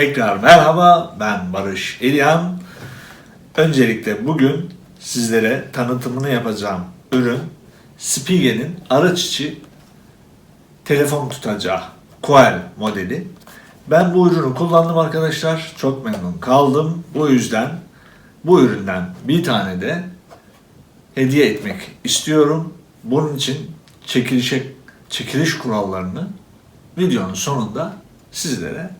Tekrar merhaba, ben Barış İlyan. Öncelikle bugün sizlere tanıtımını yapacağım ürün Spige'nin araç içi telefon tutacağı Coel modeli. Ben bu ürünü kullandım arkadaşlar. Çok memnun kaldım. Bu yüzden bu üründen bir tane de hediye etmek istiyorum. Bunun için çekilişe, çekiliş kurallarını videonun sonunda sizlere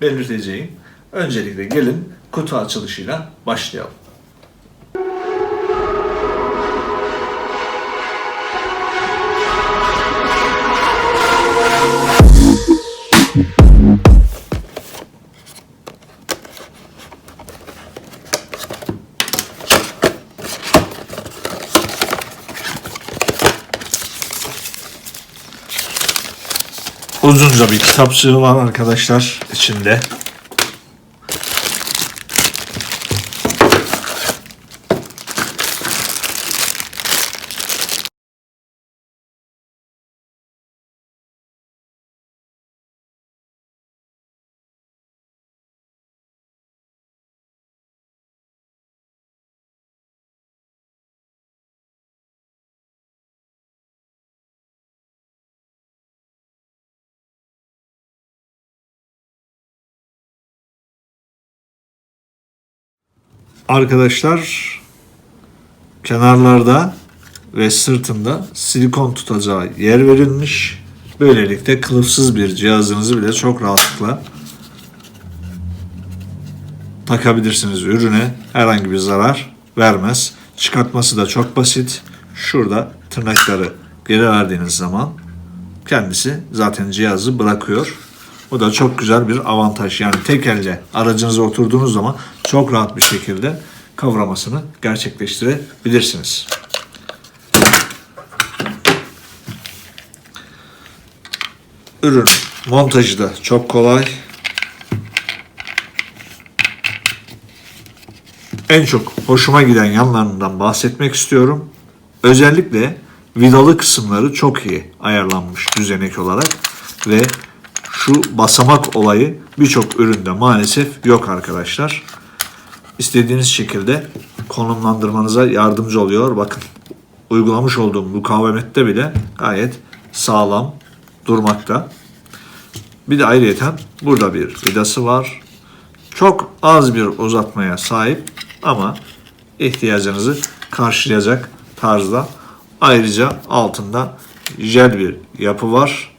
belirteceğim. Öncelikle gelin kutu açılışıyla başlayalım. Uzunca bir kitapçığı var arkadaşlar içinde. Arkadaşlar kenarlarda ve sırtında silikon tutacağı yer verilmiş. Böylelikle kılıfsız bir cihazınızı bile çok rahatlıkla takabilirsiniz ürüne. Herhangi bir zarar vermez. Çıkartması da çok basit. Şurada tırnakları geri verdiğiniz zaman kendisi zaten cihazı bırakıyor. Bu da çok güzel bir avantaj. Yani tek elle aracınıza oturduğunuz zaman çok rahat bir şekilde kavramasını gerçekleştirebilirsiniz. Ürün montajı da çok kolay. En çok hoşuma giden yanlarından bahsetmek istiyorum. Özellikle vidalı kısımları çok iyi ayarlanmış düzenek olarak ve şu basamak olayı birçok üründe maalesef yok arkadaşlar. İstediğiniz şekilde konumlandırmanıza yardımcı oluyor. Bakın uygulamış olduğum mukavemette bile gayet sağlam durmakta. Bir de ayrıyeten burada bir vidası var. Çok az bir uzatmaya sahip ama ihtiyacınızı karşılayacak tarzda. Ayrıca altında jel bir yapı var.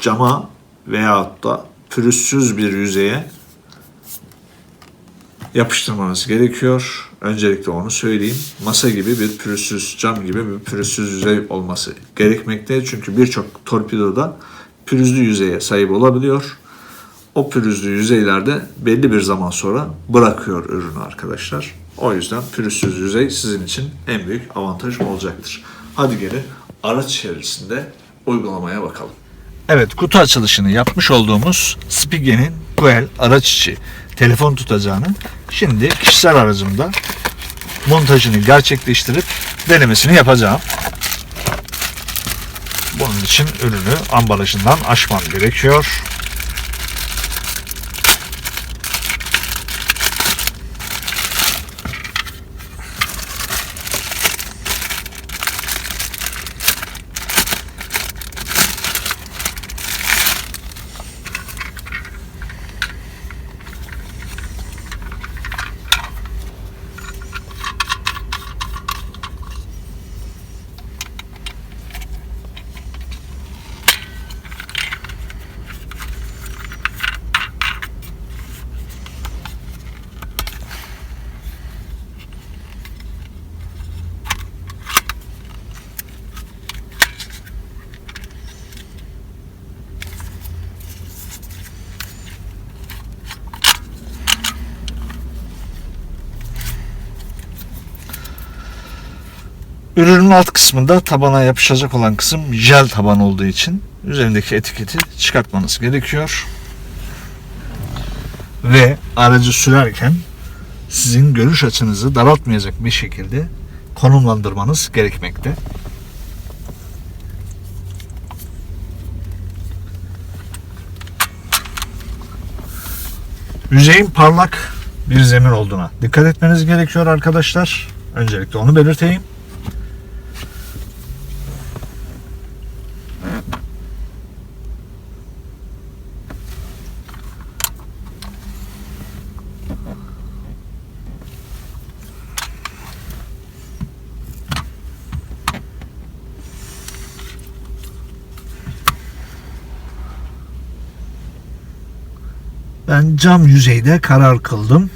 Cama veyahut da pürüzsüz bir yüzeye yapıştırmanız gerekiyor. Öncelikle onu söyleyeyim. Masa gibi bir pürüzsüz, cam gibi bir pürüzsüz yüzey olması gerekmekte. Çünkü birçok torpidoda pürüzlü yüzeye sahip olabiliyor. O pürüzlü yüzeylerde belli bir zaman sonra bırakıyor ürünü arkadaşlar. O yüzden pürüzsüz yüzey sizin için en büyük avantaj olacaktır. Hadi gelin araç içerisinde uygulamaya bakalım. Evet kutu açılışını yapmış olduğumuz Spige'nin Coel araç içi telefon tutacağını şimdi kişisel aracımda montajını gerçekleştirip denemesini yapacağım. Bunun için ürünü ambalajından açmam gerekiyor. Ürünün alt kısmında tabana yapışacak olan kısım jel taban olduğu için üzerindeki etiketi çıkartmanız gerekiyor. Ve aracı sürerken sizin görüş açınızı daraltmayacak bir şekilde konumlandırmanız gerekmekte. yüzeyin parlak bir zemin olduğuna dikkat etmeniz gerekiyor arkadaşlar. Öncelikle onu belirteyim. Ben cam yüzeyde karar kıldım.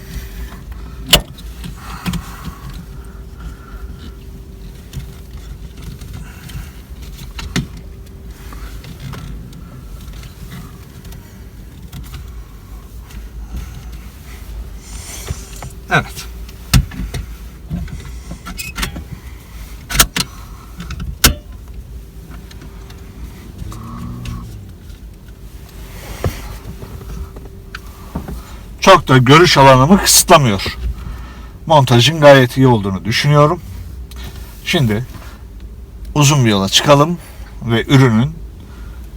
Evet. Çok da görüş alanımı kısıtlamıyor. Montajın gayet iyi olduğunu düşünüyorum. Şimdi uzun bir yola çıkalım ve ürünün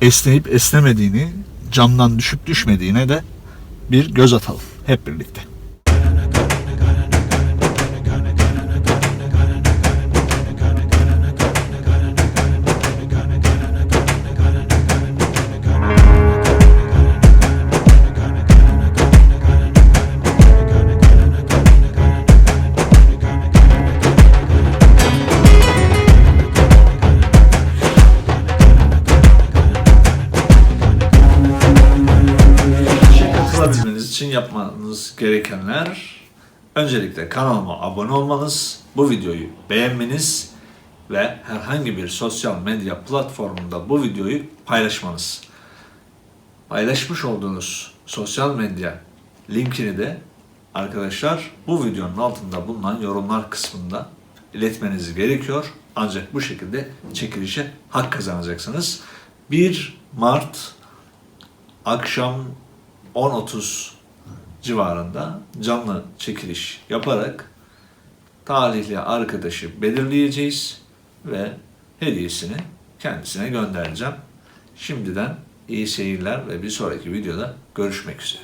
esneyip esnemediğini, camdan düşüp düşmediğine de bir göz atalım hep birlikte. İçin yapmanız gerekenler öncelikle kanalıma abone olmanız, bu videoyu beğenmeniz ve herhangi bir sosyal medya platformunda bu videoyu paylaşmanız. Paylaşmış olduğunuz sosyal medya linkini de arkadaşlar bu videonun altında bulunan yorumlar kısmında iletmeniz gerekiyor. Ancak bu şekilde çekilişe hak kazanacaksınız. 1 Mart akşam 10.30 civarında canlı çekiliş yaparak talihli arkadaşı belirleyeceğiz ve hediyesini kendisine göndereceğim. Şimdiden iyi seyirler ve bir sonraki videoda görüşmek üzere.